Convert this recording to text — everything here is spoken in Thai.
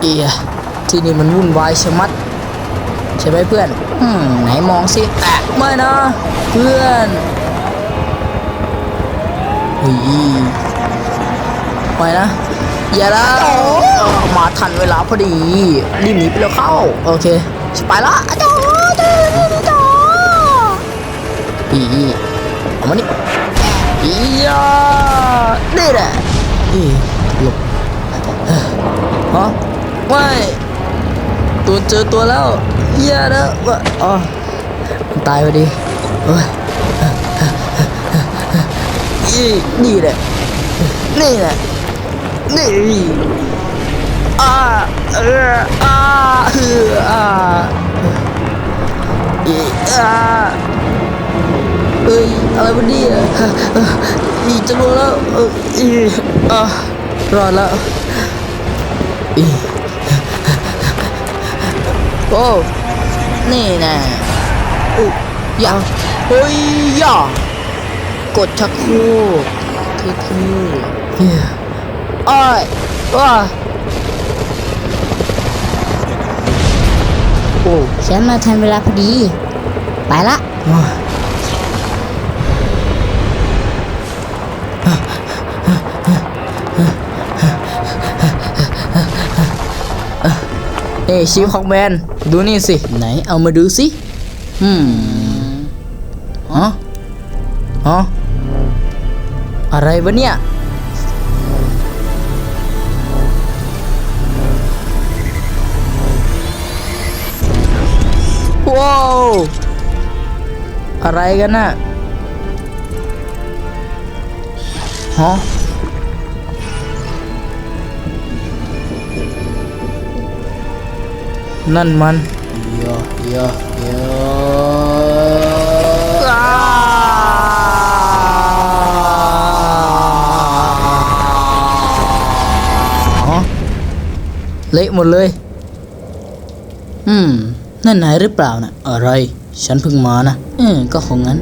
เอียที่นี่มันวุ่นวายชะมัด ใช่ไหมเพื่อนอืมไหนมองสิแอะไม่นะ เพื่อนเฮ้ยไม่นะอย่าละมาทันเวลาพอดีรีบหนีไปแล้วเข้า โอเคไปละอาจารย์เดินนี่จ้าอีเอามานี่อียานี่แหละอีหลบฮะ ไม่ตัวเจอตัวแล้วอย่านะว่าอ๋อมันตายพอดีเฮ้ยอีนี่แหละนี่แหละนี่อ่าเอออ่าเอออ่าอีอ่าเอ้ยอะไรวะเนี่ยอีจะรู้แล้วอออีอ่ารอดแล้วอี โอ้นี่นะอุ๊ยย่าเฮ้ยย่ากดชักโครกเท่เฮ้ยอ้อยว้าโอ้ฉันมาทันเวลาพอดี ไปละ ว้าเอ้ชิฟของแมนดูนี่สิ ไหนเอามาดูสิอืมอ๋ออ๋ออะไรวะเนี่ยว้าวอะไรกันน่ะฮะ นั่นมันเยอะเยอะเยอะฮะเละหมดเลย อืม นั่นนายหรือเปล่านะอะไร ฉันเพิ่งมานะ เออก็คงงั้น